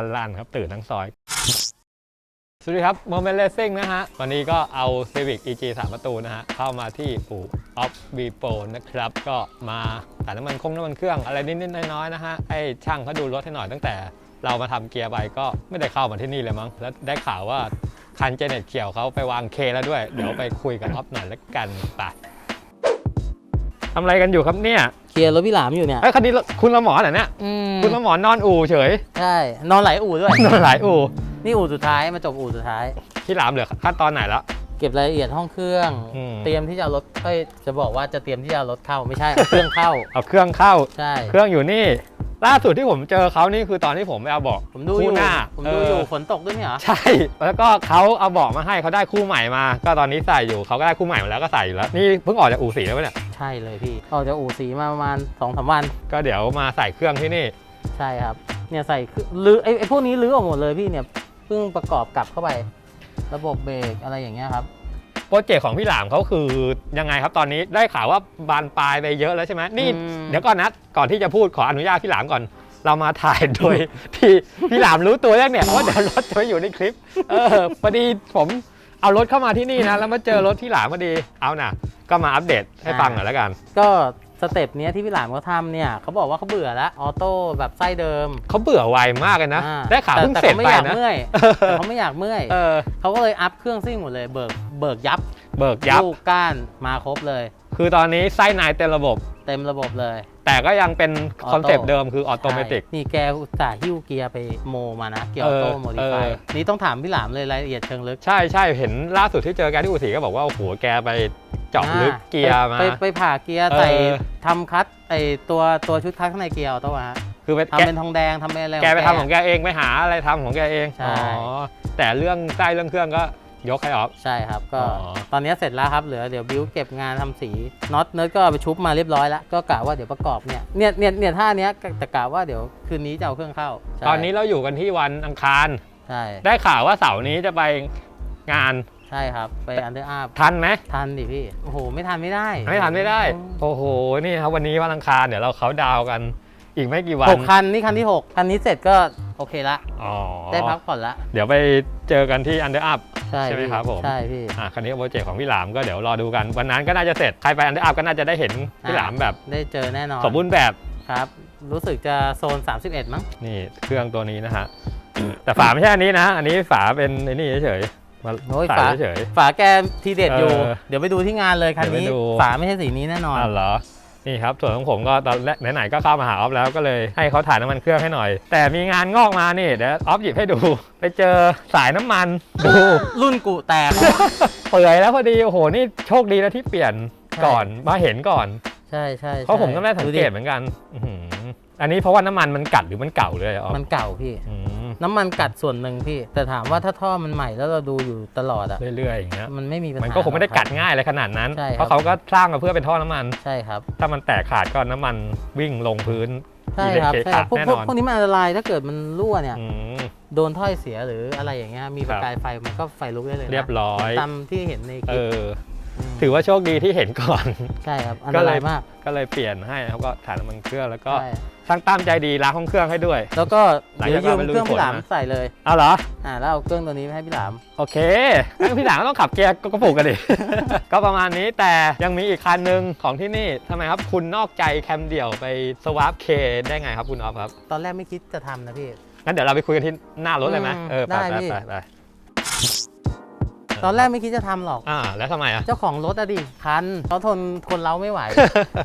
ตื่นลั่นๆครับตื่นทั้งซอย สวัสดีครับโมเมนต์เลสซิ่งนะฮะ วันนี้ก็เอา Civic EG 3 ประตูนะฮะ เข้ามาที่อู่ Off v p o นะครับ ก็มาถ่ายน้ำมันคงน้ำมันเครื่องอะไรนิดๆน้อยๆนะฮะให้ช่างเขาดูรถให้หน่อยตั้งแต่เรามาทำเกียร์ไปก็ไม่ได้เข้ามาที่นี่เลยมั้ง แล้วได้ข่าวว่าคันเจเน็ตเขียวเขาไปวางเคแล้วด้วย เดี๋ยวไปคุยกับออฟหน่อยแล้วกันไป ทำอะไรกันอยู่ครับเนี่ยเคลียร์รถพี่หลามอยู่เนี่ยไอ้ยคันนี้คุณละหมอเหรอเนี่ย อืมคุณละหมอนอนอู่เฉย ใช่ นอนหลายอู่ด้วย นอนหลายอู่นี่อู่สุดท้ายมาจบอู่สุดท้ายที่หลามเหลือขั้นตอนไหนแล้ว เก็บรายละเอียดห้องเครื่อง อืม เตรียมที่จะเอารถเอ้ยจะบอกว่าจะเตรียมที่จะเอารถเข้าไม่ใช่เอาเครื่องเข้า เอาเครื่องเข้า ใช่ เครื่องอยู่นี่ ล่าสุดที่ผมเจอเขานี่คือตอนที่ผมไปเอาเบาะผมดูอยู่คู่ หน้าผมดูอยู่เฝนตกด้วยเนี่ยเหรอ ใช่ แล้วก็เขาเอาเบาะมาให้เขาได้คู่ใหม่มา ก็ตอนนี้ใส่อยู่เขาก็ได้คู่ใหม่มาแล้วก็ใส่อยู่แล้ว นี่เพิ่งออกจากอู่สีแล้วเนี่ยใช่เลยพี่ออกจากอู่สีมาประมาณ2อสวัน ก็เดี๋ยวมาใส่เครื่องที่นี่ ใช่ครับ เนี่ยใส่คือรื้อไอ้ไอ้พวกนี้รื้อออกหมดเลยพี่เนี่ยเพิ่งประกอบกลับเข้าไป ระบบเบรกอะไรอย่างเงี้ยครับโปรเจกต์ของพี่หลามเขาคือยังไงครับตอนนี้ได้ข่าวว่าบานปลายไปเยอะแล้วใช่ไหมนี่อืมเดี๋ยวก่อนนะก่อนที่จะพูดขออนุญาตพี่หลามก่อน เรามาถ่ายโดยที่พี่หลามรู้ตัวยังเนี่ยว่าเดี๋ยวรถจะไม่อยู่ในคลิป เออพอดีผม เอารถเข้ามาที่นี่นะ แล้วมาเจอรถที่หลามพอดี เอาน่ะ ก็มาอัปเดตให้ฟังหน่อยแล้วกัน ก็สเต็ปเนี้ยที่พี่หลามเขาทำเนี่ยเขาบอกว่าเขาเบื่อแล้วออโต้แบบไส้เดิมเขาเบื่อไวมากเลยนะ อ่ได้ข่าวแต่เพิ่งแต่เสร็จเขาไม่ไปอยากนะเมื่อยแต่เขาไม่อยากเมื่อยเออเขาก็เลยอัพเครื่องซิ่งหมดเลยเบิกเบิกยับเบิกยับ ลูกก้านมาครบเลย คือตอนนี้ไส้ในเต็มระบบ เต็มระบบเลย แต่ก็ยังเป็นออโต้คอนเซปต์เดิมคือออโตเมติกใช่นี่แกอุตส่าห์หิ้วเกียร์ไปโมมานะ เกียร์ออโต้เออโมดิฟายเออนี่ต้องถามพี่หลามเลยรายละเอียดเชิงลึก ใช่ใช่เห็นล่าสุดที่เจอแกที่อู่สีก็บอกว่า โอ้โห แกไปเจาะลึกอ่าเกียร์มาไปไปไปผ่าเกียร์เออใส่ทำคัตไอตัวตัวชุดคัตข้างในเกียร์ออโต้ฮะคือไปทำแกเป็นทองแดงทำเป็นอะไรแกไปทำของแกเองไปหาอะไรทำของแกเองใช่อ๋อแต่เรื่องไส้เรื่องเครื่องก็ ยกให้ออฟ ใช่ครับ ก็อ๋อ ตอนนี้เสร็จแล้วครับเหลือเดี๋ยวบิวเก็บงานทำสีน็อตเนิร์ดก็เอาไปชุบมาเรียบร้อยแล้วก็กะว่าเดี๋ยวประกอบเนี่ยเนี่ยเนี่ยเนี่ยท่าเนี้ยแต่กะว่าเดี๋ยวคืนนี้จะเอาเครื่องเข้าใช่ตอนนี้เราอยู่กันที่วันอังคาร ใช่ได้ข่าวว่าเสาร์นี้จะไปงานใช่ครับไปอันเดอร์อาร์ทันไหมทันดิพี่โอ้โหไม่ทันไม่ได้ไม่ทันไม่ได้อืมโอ้โหนี่ครับวันนี้วันอังคารเดี๋ยวเราเขาดาวน์กันอีกไม่กี่วันหกคันนี่คันที่หกคันนี้เสร็จก็โอเคละ อ๋อได้พักผ่อนละ เดี๋ยวไปเจอกันที่อันเดอร์อัพ ใช่ใช่ไหมพี่ครับผมใช่พี่อะคันนี้โปรเจกต์ของพี่หลามก็เดี๋ยวรอดูกัน วันนั้นก็น่าจะเสร็จ ใครไปอันเดอร์อัพก็น่าจะได้เห็นพี่หลามแบบ ได้เจอแน่นอน สมบูรณ์แบบครับ รู้สึกจะโซน 31 มั้ง นี่เครื่องตัวนี้นะฮะ แต่ฝาไม่ใช่อันนี้นะ อันนี้ฝาเป็นไอ้นี่เฉยๆมาโอ้ยใส่ฝาเฉยฝาแกทีเด็ดอยู่เออเดี๋ยวไปดูที่งานเลยคันนี้เดี๋ยวไปดูฝาไม่ใช่สีนี้แน่นๆอนอะเหรอ นี่ครับส่วนของผมก็ตอนแรกไหนๆก็เข้ามาหาออฟแล้วก็เลยให้เขาถ่ายน้ำมันเครื่องให้หน่อย แต่มีงานงอกมานี่เดี๋ยวออฟหยิบให้ดู ไปเจอสายน้ำมันดูรุ่นกุแตกเปื่อยแล้วพอดีโอ้โหนี่โชคดีนะที่เปลี่ยนก่อนมาเห็นก่อน ใช่ใช่เพราะผมก็ไม่ได้สังดูเกดิตเหมือนกัน อื้อหืออันนี้เพราะว่าน้ำมันมันกัดหรือมันเก่าเลยอ๋อมันเก่าพี่ อืมน้ำมันกัดส่วนหนึ่งพี่ แต่ถามว่าถ้าท่อมันใหม่แล้วเราดูอยู่ตลอดอะเรื่อยๆอย่างเงี้ย มันไม่มีปัญหามันก็คงไม่ได้กัดง่ายเลยขนาดนั้นใช่ครับเพราะเขาก็สร้างมาเพื่อเป็นท่อน้ำมัน ใช่ครับ ถ้ามันแตกขาดก็น้ำมันวิ่งลงพื้น ใช่ครับมีเละใช่ครับเกะพวกแน่พวกนอน พวกนี้มันอันตรายถ้าเกิดมันรั่วเนี่ย อืม โดนถ้อยเสียหรืออะไรอย่างเงี้ยมีประกายไฟมันก็ไฟลุกได้เลยนะเรียบร้อย ตามที่เห็นในคเอลิปอม ถือว่าโชคดีที่เห็นก่อน ใช่ครับอันก็ตเลยรายมาก ก็เลยเปลี่ยนให้นะครับก็ถ่ายน้ำมันเครื่องแล้วก็ใช่ช่างตั้มใจดีล้างห้องเครื่องให้ด้วย แล้วก็หลังเดี๋ยวจากยืมเราไปลุยเครื่องพี่หลามฝนมาใส่เลยเอาเหรอ อ่าแล้วเอาเครื่องตัวนี้ไปให้พี่หลาม โอเคงั้นพี่หลานก็ต้องขับเกียร์กระปุกกันดิ ก็ประมาณนี้แต่ยังมีอีกคันหนึ่งของที่นี่ทำไมครับคุณนอกใจแคมเดี่ยวไปสวาปเคได้ไงครับคุณออฟครับ ตอนแรกไม่คิดจะทำนะพี่ งั้นเดี๋ยวเราไปคุยกันที่หน้ารถเลยไหมอืมเออไปได้ไปพี่ ไปไป ตอนแรกไม่คิดจะทำหรอก อ่า แล้วทำไมอะ เจ้าของรถอะดิคันเขาทนทนเราไม่ไหว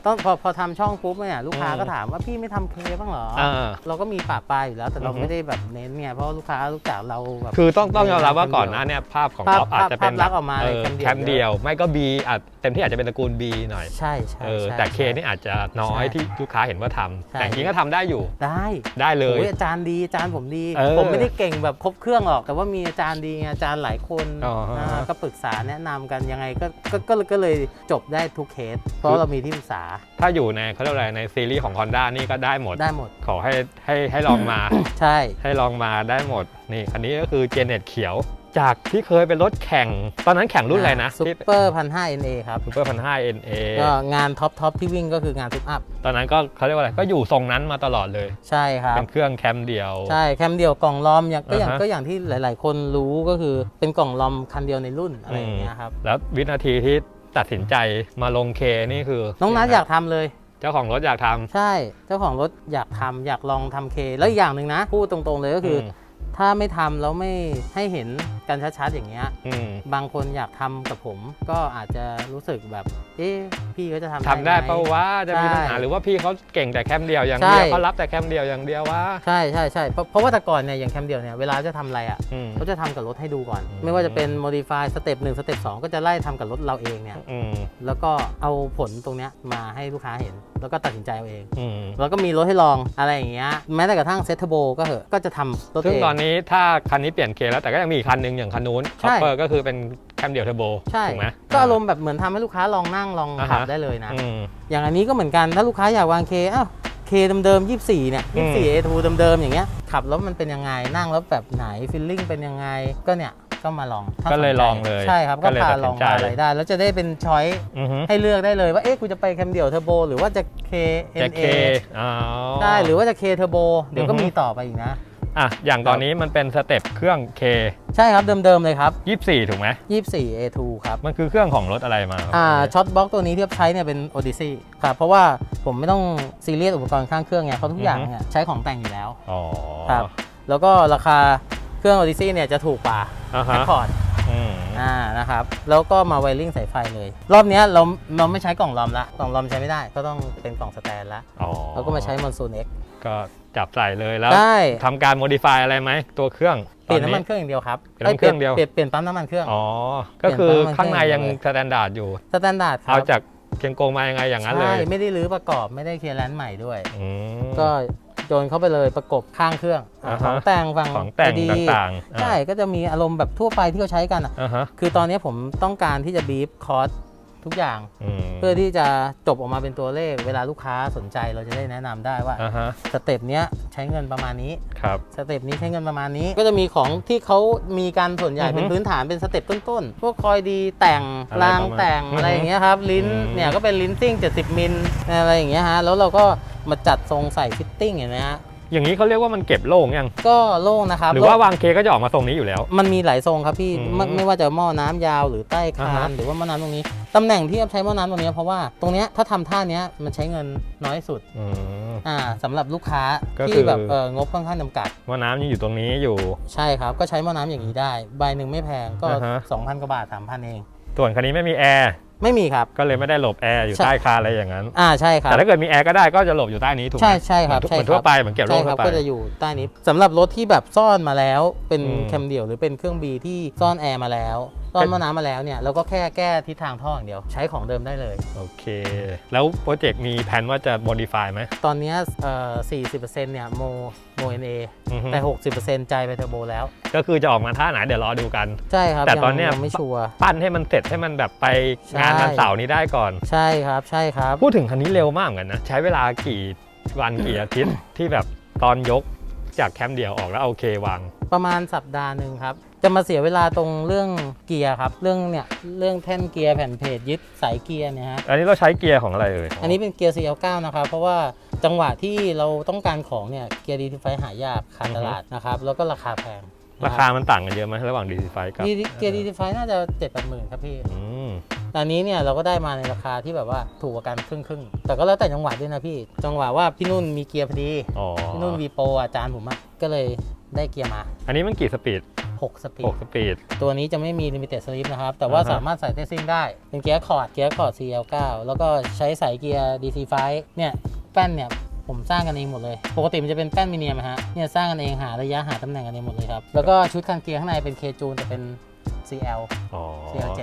ต้องพอพอทำช่องปุ๊บเนี่ยลูกค้าอืมก็ถามว่าพี่ไม่ทำเคบ้างเหรอ อ่า เราก็มีปะปลายอยู่แล้ว แต่เราอือฮึ ไม่ได้แบบเน้นไงเพราะลูกค้ารู้จักเราแบบ คือต้องต้องยอมรับว่าก่อนหน้าเนี่ยภาพของภาพออฟอาจจะเป็นภาพลักษณ์ออกมาเอในอแคมเดี่ยวแคมเดียว ไม่ก็ B อาจเต็มที่อาจจะเป็นตระกูล B หน่อยใช่ใช่เออใช่ แต่เคนี่อาจจะน้อยใช่ที่ลูกค้าเห็นว่าทำใช่ แต่จริงๆก็ทำได้อยู่ได้ได้เลย โอ้ยอาจารย์ดีอาจารย์ผมดี เออผมไม่ได้เก่งแบบครบเครื่องหรอก แต่ว่ามีอาจารย์ดีไงอาจารย์หลายคนอ๋อฮะาก็ปรึกษาแนะนำกันยังไงก็ก็ก็ก็เลยจบได้ทุกเคส เพราะเรามีที่ปรึกษาถ้าอยู่ในเขาเรียกอะไรในซีรีส์ของ Honda นี่ก็ได้หมด ได้หมด ขอให้ให้ให้ลองมา ใช่ ให้ลองมาได้หมดนี่คันนี้ก็คือเจเน็ตเขียว จากที่เคยเป็นรถแข่ง ตอนนั้นแข่งรุ่นอะไรนะซูเปอร์พันห้า NA ครับซูเปอร์พันห้าเอ็นเอก็งานท็อปท็อปที่วิ่งก็คืองานทุกอัพ ตอนนั้นก็เขาเรียกว่าอะไร ก็อยู่ทรงนั้นมาตลอดเลย ใช่ครับ เป็นเครื่องแคมเดียว ใช่ แคมเดียวกล่องลอมอย่างก็อย่างอ่าฮะก็อย่างที่หลาย ๆ คนรู้ก็คือเป็นกล่องลอมคันเดียวในรุ่นอะไรอย่างเงี้ยครับ แล้ววินาทีที่ตัดสินใจมาลงเคนี่คือ น้องนัทอยากทำเลยเจ้าของรถอยากทำใช่ เจ้าของรถอยากทำอยากลองทำเค แล้วอีกอย่างหนึ่งนะ พูดตรงๆเลยก็คืออมถ้าไม่ทำแล้วไม่ให้เห็น กันชัดๆอย่างเงี้ยอืมบางคนอยากทำกับผมก็อาจจะรู้สึกแบบ เอ๊ะพี่เขาจะทำทำได้หม เปล่าวะจะมีปัญหาใช่หรือว่าพี่เขาเก่งแต่แคมเดียวอย่างใช่เดียวเขารับแต่แคมเดียวอย่างเดียววะใช่ใช่ใช่เพราะเพราะว่าแต่ก่อนเนี่ยอย่างแคมเดียวเนี่ยเวลาจะทำอะไรอะอืม เขาจะทำกับรถให้ดูก่อน อืม ไม่ว่าจะเป็น modify สเต็ปหนึ่งสเต็ปสองก็จะไล่ทำกับรถเราเองเนี่ยอืมแล้วก็เอาผลตรงเนี้ยมาให้ลูกค้าเห็น แล้วก็ตัดสินใจเอาเอง อืมแล้วก็มีรถให้ลองอะไรอย่างเงี้ยแม้แต่กระทั่งเซตเทอร์โบก็เหอะก็จะทำรถซึ่งเอง ตอนนี้ถ้าคันนี้เปลี่ยนเคแล้วแต่ก็ยังมีอีกคันหนึงอย่างคันนู้นใช่คอปเปอร์ก็คือเป็นแคมเดียวเทอร์โบใช่ถูกไหมก็อารมณ์แบบเหมือนทำให้ลูกค้าลองนั่งลองอ่าฮะขับได้เลยนะอืมอย่างอันนี้ก็เหมือนกันถ้าลูกค้าอยากวางเคอ้าวเคเดิมๆ24เนี่ยอืม24 A2 เดิมๆอย่างเงี้ยขับแล้วมันเป็นยังไงนั่งแล้วแบบไหนฟีลลิ่งเป็นยังไงก็เนี่ยก็มาลองถ้าก็เลยสนใจลองเลยใช่ครับก็ก็เลยพาตัดลสิอนงใจพาอะไรได้ แล้วจะได้เป็นช้อยอือฮึให้เลือกได้เลยว่าเอ๊ะกูจะไปแคมเดี่ยวเทอร์โบหรือว่าจะ K จะ N เค A อ๋อได้หรือว่าจะ K เทอร์โบเดี๋ยวก็อือฮึมีต่อไปอีกนะ อะอย่างตอนนี้มันเป็นสเต็ปเครื่อง K ใช่ครับเดิมๆเลยครับ 24 ถูกไหม24 A2 ครับ มันคือเครื่องของรถอะไรมาครับอ่าช็อตบล็อกตัวนี้ที่ใช้เนี่ยเป็น Odyssey ครับเพราะว่าผมไม่ต้องซีเรียสอุปกรณ์ข้างเครื่องไงเพราะทุกอย่างเนี่ยใช้ของแต่งอยู่แล้วอ๋อครับแล้วก็ราคาเครื่อง Odyssey เนี่ยจะถูกกว่าอ่าแอฮะคคอร์ดอืมอ่านะครับแล้วก็มาไวริงสายไฟเลย รอบเนี้ยเราเราไม่ใช้กล่องลอมละกล่องลอมใช้ไม่ได้ก็ต้องเป็นกล่องสแตนละอ๋อแล้วก็มาใช้ Monsoon X ก็ จับใส่เลยแล้วได้ทำการ modify อะไรไหมตัวเครื่องเปลี่ยนตอน้ำมันเครื่องอย่างเดียวครับเปลี่ยนน้ำมันเครื่องเดียวปลี่ยนเปลี่ยนปั๊มน้ำมันเครื่องอ๋อก็คือเปลี่ยนปั๊มข้างในยังเครื่องสแตนดาร์ดอยู่สแตนดาร์ดครัเอาบจากเคียงโกงมายังไงอย่างนั้นเลใช่ยไม่ได้รื้อประกอบไม่ได้เคลียร์แลนด์ใหม่ด้วยอืมก็โยนเข้าไปเลยประกบข้างเครื่องอะอ่าฮะของแต่งฝั่งของแต่งดีต่างๆอ่าใช่ก็จะมีอารมณ์แบบทั่วไปที่เขาใช้กันอะอ่าฮะคือตอนนี้ผมต้องการที่จะบีฟคอร์ส ทุกอย่างอืมเพื่อที่จะจบออกมาเป็นตัวเลข เวลาลูกค้าสนใจเราจะได้แนะนำได้ว่าอ่าฮะสเต็ปเนี้ยใช้เงินประมาณนี้ ครับ สเต็ปนี้ใช้เงินประมาณนี้ ก็จะมีของที่เขามีการส่วนใหญ่อือฮึเป็นพื้นฐานเป็นสเต็ปต้นๆ พวกคอยดีแต่งอะไรรางประมาณแต่งอือฮึอะไรอย่างเงี้ยครับ ลิ้นอืม เนี่ยก็เป็นลิ้นซิ่ง 70 มิลอะไรอย่างเงี้ยฮะ แล้วเราก็มาจัดทรงใส่ฟิตติ้งเห็นไหมฮะ อย่างนี้เขาเรียกว่ามันเก็บโล่งยังก็โล่งนะครับหรือว่าวางเคก็จะออกมาทรงนี้อยู่แล้ว มันมีหลายทรงครับพี่อืมไม่ไม่ว่าจะหม้อน้ำยาวหรือใต้คาอ่าฮะนหรือว่าหม้อน้ำตรงนี้ตำแหน่งที่ใช้หม้อน้ำตรงนี้เพราะว่าตรงเนี้ยถ้าทำท่าเนี้ยมันใช้เงินน้อยสุดอืมอ่าสำหรับลูกค้าก็คือที่แบบเอองบค่อนข้างจำกัดว่าน้ำยังอยู่ตรงนี้อยู่ ใช่ครับก็ใช้หม้อน้ำอย่างนี้ได้ ใบหนึ่งไม่แพงก็อ่าฮะ2,000กว่าบาท3,000เองส่วนคันนี้ไม่มีแอร์ ไม่มีครับ ก็เลยไม่ได้หลบแอร์อยู่ใช่ ใต้คานอะไรอย่างนั้น อ่าใช่ครับ แต่ถ้าเกิดมีแอร์ก็ได้ก็จะหลบอยู่ใต้นี้ถูกไหมใช่ใช่ครับเหมือนใช่เหมือนคทั่รัวไปเหมือนเก็บโล่ใช่ครัทั่วไป ก็จะอยู่ใต้นี้สำหรับรถที่แบบซ่อนมาแล้วเป็นอืม แคมเดี่ยวหรือเป็นเครื่องบีที่ซ่อนแอร์มาแล้ว ซ่อนหม้อน้ำมาแล้วเนี่ยเราก็แค่แก้ทิศทางท่ออย่างเดียว ใช้ของเดิมได้เลย โอเค แล้วโปรเจกต์มีแผนว่าจะ modify ไหม ตอนเนี้ยเอ่อ40%เนี่ยโมโมเอ็นเออือฮึ แต่60%ใจไปเทอร์โบแล้ว ก็คือจะออกมาท่าไหนเดี๋ยวรอดูกัน ใช่ครับแต่ยังตอนเนี้ย ยังไม่ชัวร์ ปั้นให้มันเสร็จให้มันแบบไปใช่งานวันเสาร์นี้ได้ก่อน ใช่ครับใช่ครับ พูดถึงคันนี้เร็วมากเหมือนกันนะ ใช้เวลากี่วันกี่อาทิตย์ ที่แบบตอนยกจากแคมป์เดียวออกแล้วเอาเควาง ประมาณสัปดาห์หนึ่งครับ จะมาเสียเวลาตรงเรื่องเกียร์ครับ เรื่องเนี่ยเรื่องแท่นเกียร์แผ่นเพจยึดสายเกียร์เนี่ยฮะ อันนี้เราใช้เกียร์ของอะไรเอ่ยอันนี้เป็นเกียร์ CL9 นะครับเพราะว่าจังหวะที่เราต้องการของเนี่ยเกียร์ดีทีไฟหายากขาดตลาดนะครับแล้วก็ราคาแพงราคามันต่างกันเยอะไหมระหว่าง DC5 กับดีเกียร์ดีทีไฟน่าจะ7จ็ดแปดหมื่นครับพี่อืมแต่อันนี้เนี่ยเราก็ได้มาในราคาที่แบบว่าถูกกว่ากันครึ่งครึ่งๆแต่ก็แล้วแต่จังหวะด้วยนะพี่ จังหวะว่าพี่นุ่นมีเกียร์พอดีอ๋อพี่นุ่นวีโปอาจารย์ผมอะก็เลย ได้เกียร์มา อันนี้มันกี่สปีด6สปีด6สปีด ตัวนี้จะไม่มี limited slip นะครับ แต่ว่าอ่าฮะ สามารถใส่เทสซิ่งได้ เป็นเกียร์คอร์ดเกียร์คอร์ด CL9 แล้วก็ใช้สายเกียร์ DC5 เนี่ย แป้นเนี่ย ผมสร้างกันเองหมดเลย ปกติมันจะเป็นแป้นมิเนียมนะฮะ เนี่ยสร้างกันเองหาระยะหาตำแหน่งกันเองหมดเลยครับ แล้วก็ชุดคันเกียร์ข้างในเป็น K จูนแต่เป็น CL อ๋อ CL7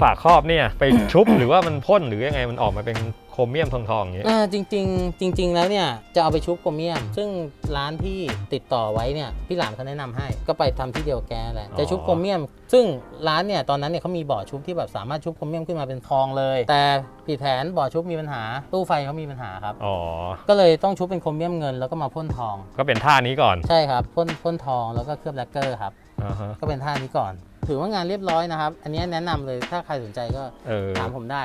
ฝาครอบเนี่ยไปชุบหรือว่ามันพ่นหรือยังไงมันออกมาเป็นโครเมียมทองทองๆอย่างเงี้ย อ่าจริงๆ จริง ๆ แล้วเนี่ยจะเอาไปชุบโครเมียม ซึ่งร้านที่ติดต่อไว้เนี่ยพี่หลามเขาแนะนำให้ก็ไปทำที่เดียวแกแหละจะชุบโครเมียม ซึ่งร้านเนี่ยตอนนั้นเนี่ยเขามีบ่อชุบที่แบบสามารถชุบโครเมียมขึ้นมาเป็นทองเลย แต่ผิดแผนบ่อชุบมีปัญหา ตู้ไฟเขามีปัญหาครับ อ๋อ ก็เลยต้องชุบเป็นโครเมียมเงินแล้วก็มาพ่นทอง ก็เป็นท่านี้ก่อนใช่ครับพ่นพ่นทองแล้วก็เคลือบแลกเกอร์ครับ อ่าฮะก็เป็นท่านี้ก่อน ถือว่างานเรียบร้อยนะครับ อันนี้แนะนำเลยถ้าใครสนใจก็เออถามผมได้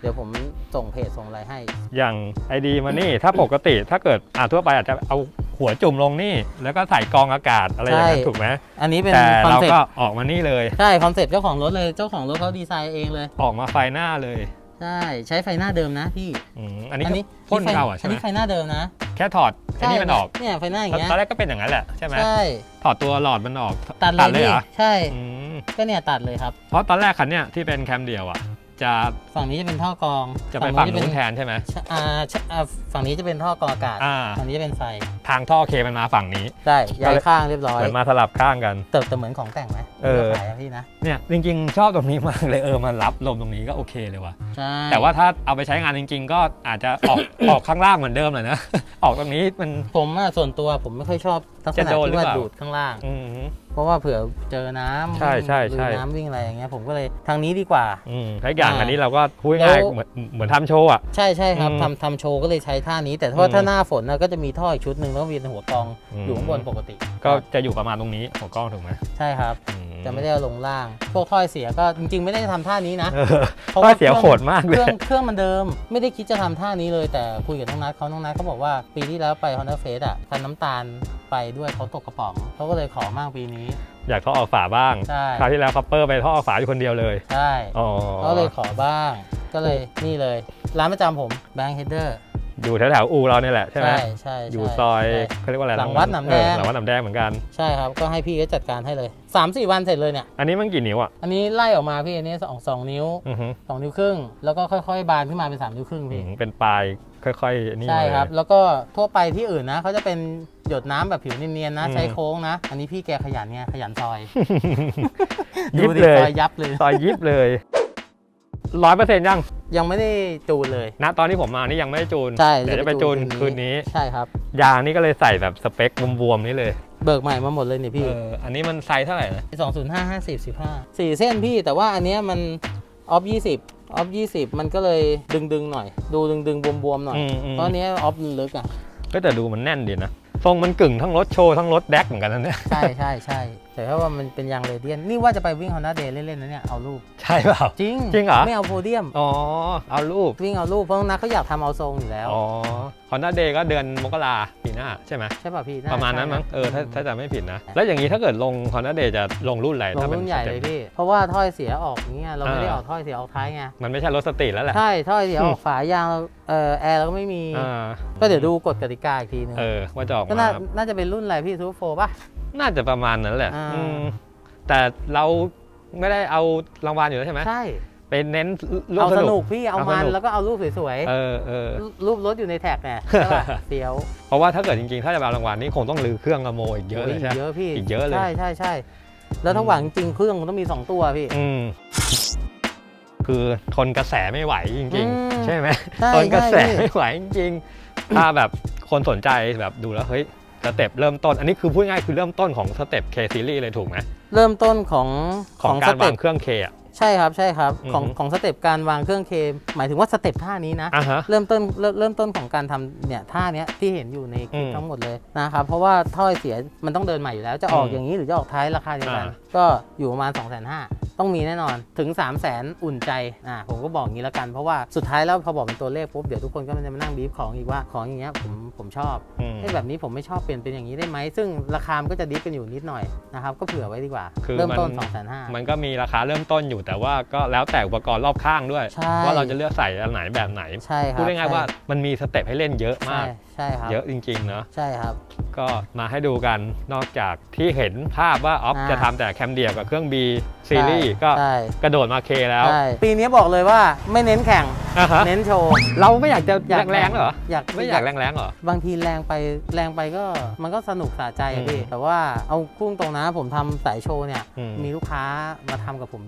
เดี๋ยวผมส่งเพจส่งอะไรให้ อย่างไอดีมานี่ถ้าปกติถ้าเกิดอ่าทั่วไปอาจจะเอาหัวจุ่มลงนี่ แล้วก็ใส่กรองอากาศอะไรอย่างนั้นใช่ถูกไหมอันนี้เป็นแต่คอนเราเซ็ปก็ต์ออกมานี่เลย ใช่คอนเซ็ปต์เจ้าของรถเลยเจ้าของรถเขาดีไซน์เองเลย ออกมาไฟหน้าเลย ใช่ใช้ไฟหน้าเดิมนะพี่อืมอันนี้ก็พ่นไฟเก่าอะใช่อันไหมนี้ไฟหน้าเดิมนะแค่ถอดไอ้นี่มันออก เนี่ยไฟหน้าอย่างเงี้ยตอนแรกก็เป็นอย่างนั้นแหละใช่ไหมใช่ถอดตัวหลอดมันออกตัดเลยเลยพี่เหรอใช่อืมก็เนี่ยตัดเลยครับ เพราะตอนแรกคันเนี้ยที่เป็นแคมเดียวอะ จะฝั่งนี้จะเป็นท่อกรองจะไปฝั่งจะนู้นแทนใช่ไหมอ่าใช่อ่าฝั่งนี้จะเป็นท่อกรองอากาศอ่าฝั่งนี้จะเป็นไฟ ทางท่อเคมันมาฝั่งนี้ได้ย้ายข้างเรียบร้อยเหมือนมาสลับข้างกันแต่แต่เหมือนของแต่งไหมเออขายอะพี่นะเนี่ยจริงๆ ชอบตรงนี้มากเลยเออมันรับลมตรงนี้ก็โอเคเลยว่ะใช่แต่ว่าถ้าเอาไปใช้งานจริง ๆ ก็อาจจะออกออกข้างล่างเหมือนเดิมเลยนะออกตรงนี้มันผมอะส่วนตัวผมไม่ค่อยชอบลักษจะณะโดนที่ว่าหรือเปล่าดูดข้างล่างอืม เพราะว่าเผื่อเจอน้ำใช่ใช่ใช่ลุยน้ำวิ่งอะไรอย่างเงี้ยผมก็เลยทางนี้ดีกว่า อืมถ้าอย่างอ่าอันนี้เราก็พูดง่ายแล้วๆเหมือนเหมือนทำโชว์อะ ใช่ใช่ครับอืมทำทำโชว์ก็เลยใช้ท่านี้ แต่ถ้าว่าอืมถ้าหน้าฝนนะก็จะมีท่ออีกชุดหนึ่งแล้วมีหัวกรองอืมอยู่ข้างบนปกติก็จะอยู่ประมาณตรงนี้หัวกล้องถูกไหมใช่ครับ อืจะไม่ได้เอาลงล่าง พวกถ้อยเสียก็จริง ๆ ไม่ได้ทำท่านี้นะเออเพราะก็ว่าเสียโหดมากเคเลยรื่องเครื่องมันเดิม ไม่ได้คิดจะทำท่านี้เลยแต่คุยกับน้องนัทเขาน้องนัทเขาบอกว่าปีที่แล้วไป Honda f a c e อะคันน้ำตาล ไปด้วยเขาตกกระป๋องเขาก็เลยขอมากปีนี้ อยากท่อออกฝาบ้าง ใช่ คราวที่แล้วคัปเปอร์ไปท่อออกฝาอยู่คนเดียวเลย ใช่อ๋อ ก็เลยขอบ้าง ก็เลยนี่เลย ร้านประจำผมแบงค์เฮดเดอร์ อยู่แถวๆอูเราเนี่ยแหละใช่ไหมใช่ใช่อยู่ใช่ซอยใช่ เขาเรียกว่าอะไระหลังวัดหนำแดง เออหลังวัดหนำแดงเหมือนกัน ใช่ครับ ก็ให้พี่เขาจัดการให้เลย 3 4 วันเสร็จเลยเนี่ย อันนี้มันกี่นิ้วอะอันนี้ไล่ออกมาพี่อันนี้สองสองนิ้วอือฮึสองนิ้วครึ่ง แล้วก็ค่อยๆ บานขึ้นมาเป็น3นิ้วครึ่งอืพี่มเป็นปลายค่อยๆนี่ใช่เลยครับแล้วก็ทั่วไปที่อื่นนะเขาจะเป็นหยดน้ำแบบผิวเนียนๆนะ อืม ใช้โค้งนะ อันนี้พี่แกขยันไงขยันซอยยิบดิเลยซอยยับเลย ซอยยิบเลย ร้อยเปอร์เซ็นต์ยัง ยังไม่ได้จูนเลยณตอนที่ผมมานี่ยังไม่ได้จูนใช่เดี๋ยวจะไปจูนคืนนี้ ใช่ครับ ยางนี่ก็เลยใส่แบบสเปคบวมๆนี่เลย เบิกใหม่มาหมดเลยเนี่ยพี่เอออันนี้มันไซส์เท่าไหร่นะสองศูนย์ห้าห้าสิบสิบห้าสี่เส้นพี่แต่ว่าอันเนี้ยมันออฟยี่สิบออฟยี่สิบมันก็เลยดึงดึงๆหน่อย ดูดึงดึงบวมบวมๆหน่อยอืมอืมเพราะอันเนี้ยออฟลึกอะก็แต่ดูมันแน่นดีนะทรงมันกึ่งทั้งรถโชว์ทั้งรถแดกเหมือนกันนะเนี่ยใช่ใช่ใช่ แต่ถ้าว่ามันเป็นยางเรเดียนนี่ว่าจะไปวิ่งฮอนด้าเดย์เล่นๆนะเนี่ยเอารูปใช่เปล่า จริงจริงเหรอ ไม่เอาโพเดียม อ๋อ เอารูป วิ่งเอารูปเพราะน้องนัทเขาอยากทำเอาทรงอยู่แล้ว อ๋อฮอนด้าเดย์ก็เดือนมกราปีหน้าใช่ไหมใช่ป่ะพี่ประมาณนั้นมั้งเออถ้าใช่ถ้าจะไม่ผิดนะ แล้วอย่างนี้ถ้าเกิดลง Honda Day จะลงรุ่นอะไรลงถ้าป็รุ่นใหญ่สเลต็ยปพี่ เพราะว่าถ้อยเสียออกเงี้ยเราไม่ได้อ่าออกถ้อยเสียออกท้ายไงมันไม่ใช่รถสตรีทแล้วแหละใช่ถ้อยเสียออกฝายางเราเอ่อแอร์เราก็ไม่มีอ่าก็เดี๋ยวดูกฎกติกาอีกทีนึงเออว่าจะออกก็มาน่าน่าจะเป็นรุ่นอะไรพี่ซูเปอร์โฟป่ะ น่าจะประมาณนั้นแหละอ่า อืมแต่เราไม่ได้เอารางวัลอยู่แล้วใช่ไหมใช่ ไปเน้นรูปเอาสสนุนุกก พี่เอาเอามันสนุกแล้วก็เอารูปสวยเออเออ ๆ รูปรถอยู่ในแท็กเนี่ยใช่ป่ะเฟี้ยวเพราะว่าถ้าเกิดจริงๆ ถ้าจะเอารางวัลนี่คงต้องลือเครื่องกระโมอีกเยอะเลยโใช่ไหม เยอะพี่อีกเยอะเลย ใช่ใช่ใช่แล้วถ้าหวังจริงเครื่องมันต้องมี 2 ตัวพี่ อืมคือทนกระแสไม่ไหวจริง อืม ๆ ใช่ไหมใช่ทนกระแสใช่พี่ ไม่ไหวจริงๆถ้าแบบคนสนใจแบบดูแล้วเฮ้ย สเต็ปเริ่มต้น อันนี้คือพูดง่ายคือเริ่มต้นของสเต็ป K series เลยถูกไหมเริ่มต้นของของสการเต็วาปงเครื่อง K อะ ใช่ครับใช่ครับอือฮึของของสเต็ปการวางเครื่องเคมหมายถึงว่าสเต็ปท่านี้นะ อะฮะ เริ่มต้นเริ่มเริ่มต้นของการทำเนี่ยท่าเนี้ยที่เห็นอยู่ในคลิปอืมทั้งหมดเลยนะครับเพราะว่าถ้อยเสียมันต้องเดินใหม่อยู่แล้วจะออกอืมอย่างนี้หรือจะออกท้ายราคาเดียวกันอ่า ก็อยู่ประมาณ 2 5 0 0 0 0 ต้องมีแน่นอนถึง 3 0 0 0 0 0อุ่นใจอ่าผมก็บอกอย่างนี้แล้วกันเพราะว่าสุดท้ายแล้วพอบอกเป็นตัวเลขปุ๊บเดี๋ยวทุกคนก็จะมานั่งบีบของอีกว่าของอย่างเงี้ยผมผมชอบอืมไอ้แบบนี้ผมไม่ชอบเปลี่ยนเป็นอย่างนี้ได้ไหมซึ่งราคามันก็จะดิฟกันอยู่นิดหน่อยนะครับก็เผื่อไว้ดีกว่า คือเริ่มต้นมัน2 5 0 0 0 0 มันก็มีราคาเริ่มต้นอยู่แต่ว่าก็แล้วแต่อุปกรณ์รอบข้างด้วย ใช่ ว่าเราจะเลือกใส่อันไหนแบบไหน ใช่ครับพูดง่ายๆว่าใช่มันมีสเต็ปให้เล่นเยอะใช่มาก ใช่ครับ เยอะจริงๆเนาะ ใช่ครับ ก็มาให้ดูกันนอกจากที่เห็นภาพว่าออฟอ่าจะทำแต่แคมเดียวกับเครื่อง B ซีรีส์ก็ใช่ กระโดดมา K แล้ว ใช่ปีนี้บอกเลยว่าไม่เน้นแข่ง อ่าฮะ เน้นโชว์ เราไม่อยากจะอยากแรงๆเหรอ อยากไม่อยากแรงๆเหรอ บางทีแรงไปแรงไปก็มันก็สนุกสะใจอะพี่ อืมแต่ว่าเอาพุ่งตรงนะผมทำสายโชว์เนี่ย อืม มีลูกค้ามาทำกับผม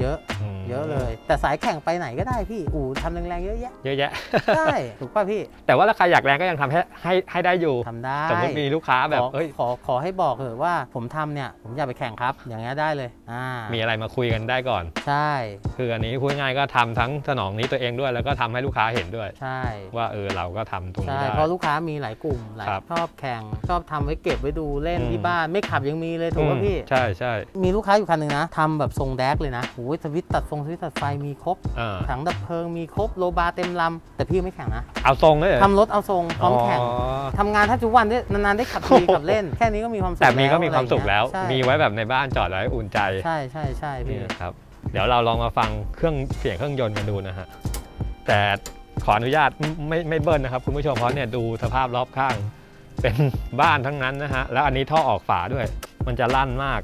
เยอะ มเยอะเลย แต่สายแข่งไปไหนก็ได้พี่ อู๋ทำแรงๆเยอะแยะ เยอะแยะ ได้ ถูกป่ะพี่แต่ว่าถ้าใครอยากแรงก็ยังทำให้ให้ให้ได้อยู่ ทำได้สมมติมีลูกค้าแบบขอเอ้ย ขอขอให้บอกเถอะว่าผมทำเนี่ย ผมอยากไปแข่งครับ อย่างเงี้ยได้เลย อ่ามีอะไรมาคุยกันได้ก่อน ใช่ คืออันนี้พูดง่ายๆก็ทำทั้งสนองนี้ตัวเองด้วยแล้วก็ทำให้ลูกค้าเห็นด้วย ใช่ ว่าเออเราก็ทำตรงนี้ใช่ได้เพราะลูกค้ามีหลายกลุ่มหลายครับชอบแข่งชอบทำไว้เก็บไว้ดูเล่นอืมที่บ้านไม่ขับยังมีเลยถูกป่ะพี่ ใช่ใช่มีลูกค้าอยู่คันหนึ่งนะทำแบบทรงแดกเลยนะโอ้ยสวิตช์ตัดทรงสวิตช์ตัดไฟมีครบอ่าถังดับเพลิงมีครบโลบาร์เต็มลำแต่พี่ไม่แข่งนะ เอาทรงเลยเหรอทำรถเอาทรงพร้อมแข่งอ๋อทำงานแทบทุกวันได้นานๆได้ขับขี่ขับเล่น แค่นี้ก็มีความสุขแต่มีก็ล้มีความสุขแล้วอะไรมีเงี้ยไว้แบบในบ้านจอดไว้อุ่นใจ ใช่ใช่ใช่ใช่พี่นี่นะครับเดี๋ยวเราลองมาฟังเครื่องเสียงเครื่องยนต์กันดูนะฮะ แต่ขออนุญาตไม่ไม่เบิ้ลนะครับคุณผู้ชมเพราะเนี่ยดูสภาพรอบข้าง เป็นบ้านทั้งนั้นนะฮะแล้วอันนี้ท่อออกฝาด้วย มันจะลั่นมาก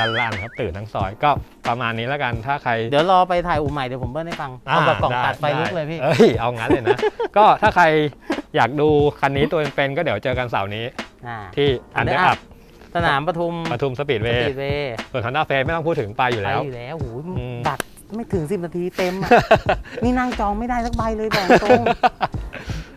ลั่นๆครับตื่นทั้งซอยก็ประมาณนี้แล้วกันถ้าใคร เดี๋ยวรอไปถ่ายอู่ใหม่เดี๋ยวผมเบิ้ลให้ฟัง เอาแบบกล่องตัดไฟลุกเลยพี่ เอ้ยเอางั้นเลยนะ ก็ถ้าใครอยากดูคันนี้ตัวเป็นๆก็เดี๋ยวเจอกันเสาร์นี้ อ่า ที่อันเดอ Under ร์อั Up พสนามปทุมปทุมสปีดเวสย์ปีดเวย์ส่วนทันด้าเฟไม่ต้องพูดถึงไปอยู่ไปแล้ว อยู่แล้วโหอืมบัตรไม่ถึง 10 นาทีเต็มอะ นี่นั่งจองไม่ได้สักใบเลยบอกตรง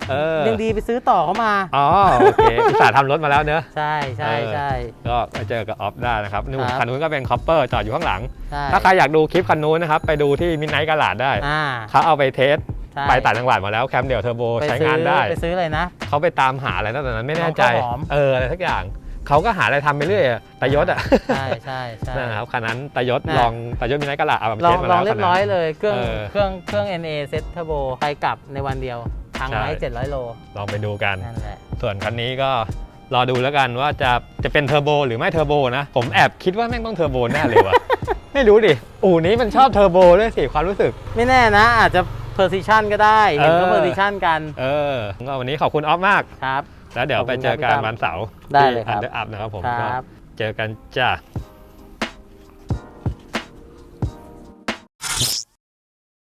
เออยังดีไปซื้อต่อเขามา อ๋อโอเคอุตส่าห์ทำรถมาแล้วเนอะใช่ใช่เออใช่ ก็ไปเจอกับออฟได้นะครับนู่นครับ คันนู้นก็เป็นคอปเปอร์จอดอยู่ข้างหลัง ใช่ถ้าใครอยากดูคลิปคันนู้นนะครับไปดูที่มินไนท์กาลาดได้อ่าเขาเอาไปเทสใช่ไปต่างจังหวัดมาแล้วแคมเดลเทอร์โบไปใช้ซื้องานได้ ไปซื้ออะไรนะ เขาไปตามหาอะไรตั้งแต่นั้นไม่แน่ใจ น้องข้าวหอม เอออะไรสักอย่าง เขาก็หาอะไรทำไปเรื่อยอะตายศอะใช่ใช่ใช่นั่นนะครับคันนั้นตายศน่ะลองตายศมินไนท์กาลาดเอาไปลอเทงสมาลแล้องวเรียบร้อยเลยเครื่องเออ เครื่องเครื่อง NA เซ็ตเทอร์โบไปกลับในวันเดียว ทางไว้ใช่700 โล ลองไปดูกัน นั่นแหละ ส่วนคันนี้ก็รอดูแล้วกันว่าจะจะเป็นเทอร์โบหรือไม่เทอร์โบนะ ผมแอบคิดว่าแม่งต้องเทอร์โบแน่เลยว่ะไม่รู้ดิ อู่นี้มันชอบเทอร์โบด้วยสิความรู้สึก ไม่แน่นะ อาจจะ position ก็ได้ เห็นก็เออ position กัน เออก็วันนี้ขอบคุณออฟมาก ครับ แล้วเดี๋ยวไปเจอกันวันเสาร์ได้ที่เลยครัอับนเดอร์อัพนะครับผมคก็รับ เจอกันจ้า